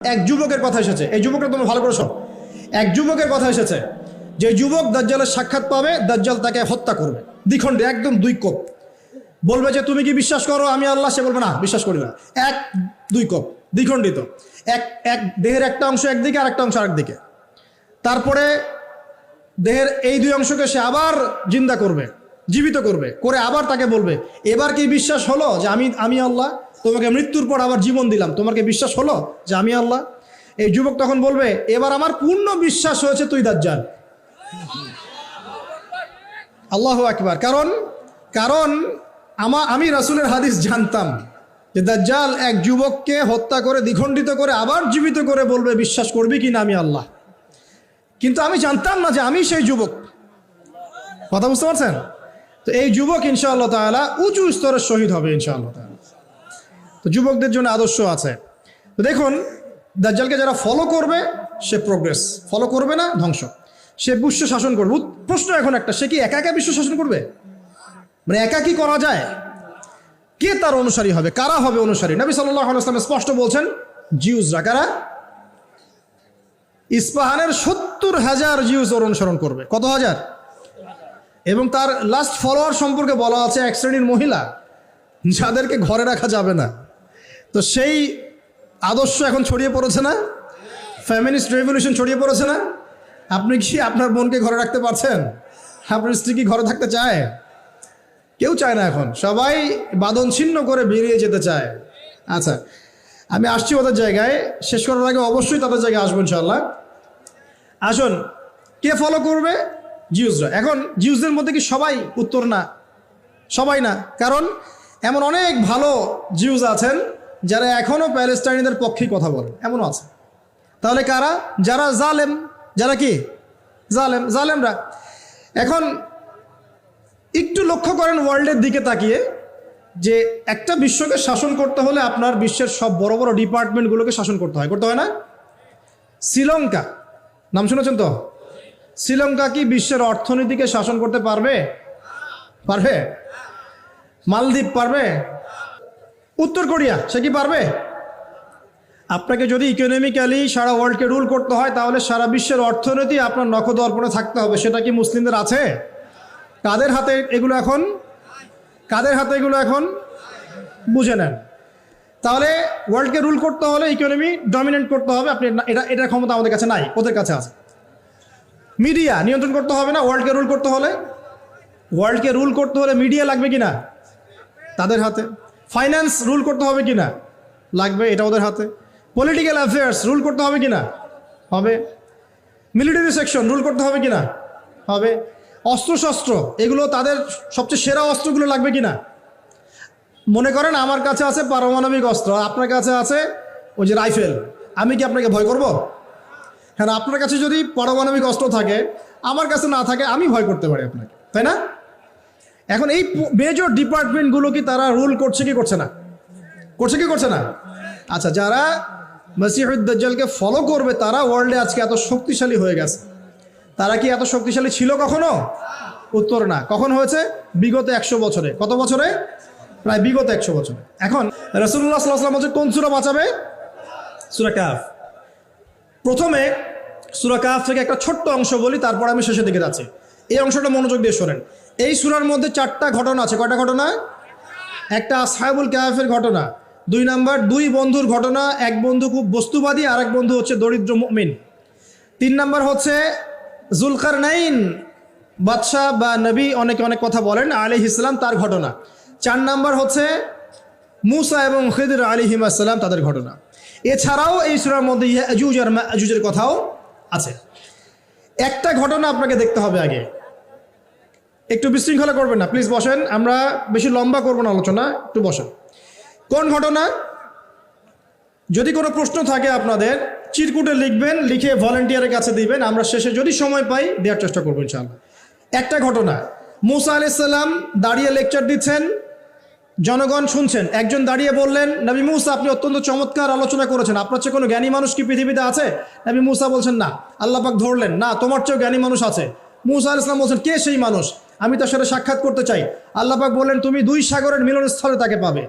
এক যুবকের কথা এসেছে। এই যুবকটা তুমি ভালো করে শোনো এক যুবকের কথা এসেছে যে যুবক দাজ্জালের সাক্ষাৎ পাবে, দাজ্জাল তাকে হত্যা করবে। দ্বিখণ্ডে, একদম দুই কোপ। বলবে যে, তুমি কি বিশ্বাস করো? আমি আল্লাহ? সে বলবে, না, বিশ্বাস করি না। এক, দুই কোপ। দ্বিখণ্ডিত। এক এক, দেহের একটা অংশ একদিকে আর একটা অংশ আরেকদিকে তারপরে দেহের এই দুই অংশকে সে আবার জিন্দা করবে। জীবিত করবে। করে আবার তাকে বলবে, এবার কি বিশ্বাস হলো যে আমি আমি আল্লাহ? তোমাকে মৃত্যুর পর আবার জীবন দিলাম। তোমার কি বিশ্বাস হলো যে আমি আল্লাহ? এই যুবক তখন বলবে, এবার আমার পূর্ণ বিশ্বাস হয়েছে তুই দাজ্জাল। আল্লাহ আকবার। কারণ কারণ আমা, আমি রাসূলের হাদিস জানতাম যে দাজ্জাল এক যুবককে হত্যা করে, দ্বিখণ্ডিত করে আবার জীবিত করে বলবে, বিশ্বাস করবি কি না আমি আল্লাহ? কিন্তু আমি জানতাম না যে আমি সেই যুবক। কথা বুঝতে পারছেন? তো এই যুবক ইনশাআল্লাহ তাআলা উঁচু স্তরের শহীদ হবে ইনশাআল্লাহ তাআলা। তো যুবকদের জন্য আদর্শ আছে। তো দেখুন, দাজ্জালকে যারা ফলো করবে, সে প্রোগ্রেস ফলো করবে না, ধ্বংস। সে বিশ্ব শাসন করবে। প্রশ্ন এখন একটা, সে কি একা একা বিশ্ব শাসন করবে? মানে একা কি করা যায়? কে তার অনুসারী হবে? কারা হবে অনুসারী? নবী আলাইসলাম স্পষ্ট বলছেন জিউজরা কারা ইস্পাহানের সত্তর হাজার জিউজ ওর অনুসরণ করবে। কত হাজার? এবং তার লাস্ট ফলোয়ার সম্পর্কে বলা আছে এক শ্রেণির মহিলা, যাদেরকে ঘরে রাখা যাবে না। তো সেই আদর্শ এখন ছড়িয়ে পড়েছে না? ফ্যামিলিস্ট রেভলিউশন ছড়িয়ে পড়েছে না? আপনি কি আপনার বোনকে ঘরে রাখতে পারছেন? আপনার স্ত্রী কি ঘরে থাকতে চায়? কেউ চায় না এখন। সবাই বাদন ছিন্ন করে বেরিয়ে যেতে চায়। আচ্ছা আমি আসছি ওদের জায়গায়। শেষ করার আগে অবশ্যই তাদের জায়গায় আসব ইনশাল্লাহ আসুন, কে ফলো করবে? জিউজরা এখন জিউজদের মধ্যে কি সবাই উত্তর না? সবাই না। কারণ এমন অনেক ভালো জিউজ আছেন যারা এখনও প্যালেস্টাইনিদের পক্ষেই কথা বলে। এমনও আছে। তাহলে কারা? যারা জালেম, যারা কি? জালেম, জালেমরা। এখন একটু লক্ষ্য করেন ওয়ার্ল্ডের দিকে তাকিয়ে যে একটা বিশ্বকে শাসন করতে হলে আপনার বিশ্বের সব বড় বড় ডিপার্টমেন্টগুলোকে শাসন করতে হয়। করতে হয় না? শ্রীলঙ্কা। নাম শুনেছেন তো? শ্রীলঙ্কা কি বিশ্বের অর্থনীতিকে শাসন করতে পারবে? পারবে? মালদ্বীপ পারবে? উত্তর কোরিয়া, সে কি পারবে? আপনাকে যদি ইকোনমিক্যালি সারা ওয়ার্ল্ডকে রুল করতে হয়, তাহলে সারা বিশ্বের অর্থনীতি আপনার নখদর্পণে থাকতে হবে। সেটা কি মুসলিমদের আছে? কাদের হাতে এগুলো এখন? কাদের হাতে এগুলো এখন? বুঝে নেন। তাহলে ওয়ার্ল্ডকে রুল করতে হলে ইকোনমি ডমিনেন্ট করতে হবে। আপনি এটা, এটার ক্ষমতা আমাদের কাছে নাই, ওদের কাছে আছে। মিডিয়া নিয়ন্ত্রণ করতে হবে না ওয়ার্ল্ডকে রুল করতে হলে। ওয়ার্ল্ডকে রুল করতে হলে মিডিয়া লাগবে কি না তাদের হাতে। ফাইন্যান্স রুল করতে হবে কি না লাগবে, এটা ওদের হাতে। পলিটিক্যাল অ্যাফেয়ার্স রুল করতে হবে কি না হবে। মিলিটারি সেকশন রুল করতে হবে কি না হবে। অস্ত্রশস্ত্র, এগুলো তাদের সবচেয়ে সেরা অস্ত্রগুলো লাগবে কি না মনে করেন আমার কাছে আছে পারমাণবিক অস্ত্র, আপনার কাছে আছে ওই যে রাইফেল আমি কি আপনাকে ভয় করব? হ্যাঁ আপনার কাছে যদি পারমাণবিক অস্ত্র থাকে, আমার কাছে না থাকে, আমি ভয় করতে পারি আপনাকে, তাই না? এখন এই মেজর ডিপার্টমেন্টগুলো কি তারা রুল করছে কি করছে না? করছে কি করছে না? আচ্ছা যারা মসিহুদ্দালকে ফলো করবে, তারা ওয়ার্ল্ডে আজকে এত শক্তিশালী হয়ে গেছে। তারা কি এত শক্তিশালী ছিল কখনো? উত্তর না। কখন হয়েছে? বিগত একশো বছরে। কত বছরে? প্রায় বিগত একশো বছরে। এখন রসুল্লাহ সাল্লাম বলছে, কোন সুরা বাঁচাবে? সুরা কাফ প্রথমে সুরা কাফ থেকে একটা ছোট্ট অংশ বলি, তারপর আমি শেষের দিকে যাচ্ছি। এই অংশটা মনোযোগ দিয়ে শোনেন। এই সুরার মধ্যে চারটা ঘটনা আছে। কয়টা ঘটনা? একটা সাহেবুল কাফের ঘটনা, দুই নাম্বার দুই বন্ধুর ঘটনা, এক বন্ধু খুব বস্তুবাদী আর এক বন্ধু হচ্ছে দরিদ্র মুমিন। তিন নাম্বার হচ্ছে জুলকার নাইন বাদশাহ বা নবী অনেকে অনেক কথা বলেন আলি ইসলাম তার ঘটনা। চার নাম্বার হচ্ছে মুসা এবং খিদির আলী হিমাসাল্লাম তাদের ঘটনা। এছাড়াও এই সুরার মধ্যে ইয়াজুজ আর কথাও আছে। একটা ঘটনা আপনাকে দেখতে হবে আগে। একটু বিশৃঙ্খলা করবেন না প্লিজ বসেন। আমরা বেশি লম্বা করব না আলোচনা, একটু বসেন। কোন ঘটনা? যদি কোনো প্রশ্ন থাকে আপনাদের, চিরকুটে লিখবেন, লিখে ভলেন্টিয়ারের কাছে দিবেন। আমরা শেষে যদি সময় পাই, দেওয়ার চেষ্টা করব ইনশাআল্লাহ। একটা ঘটনা, মুসা আলাইসাল্লাম দাঁড়িয়ে লেকচার দিচ্ছেন জনগণ শুনছেন। একজন দাঁড়িয়ে বললেন, নবী মুসা, আপনি অত্যন্ত চমৎকার আলোচনা করেছেন। আপনার চেয়ে কোনো জ্ঞানী মানুষ কি পৃথিবীতে আছে? নবী মুসা বলছেন, না। আল্লাহ পাক ধরলেন, না, তোমার চেয়েও জ্ঞানী মানুষ আছে। মুসা আল ইসলাম বলছেন, কে সেই মানুষ? আমি তার সাথে সাক্ষাৎ করতে চাই। আল্লাহ পাক বললেন, তুমি দুই সাগরের মিলনস্থলে তাকে পাবে।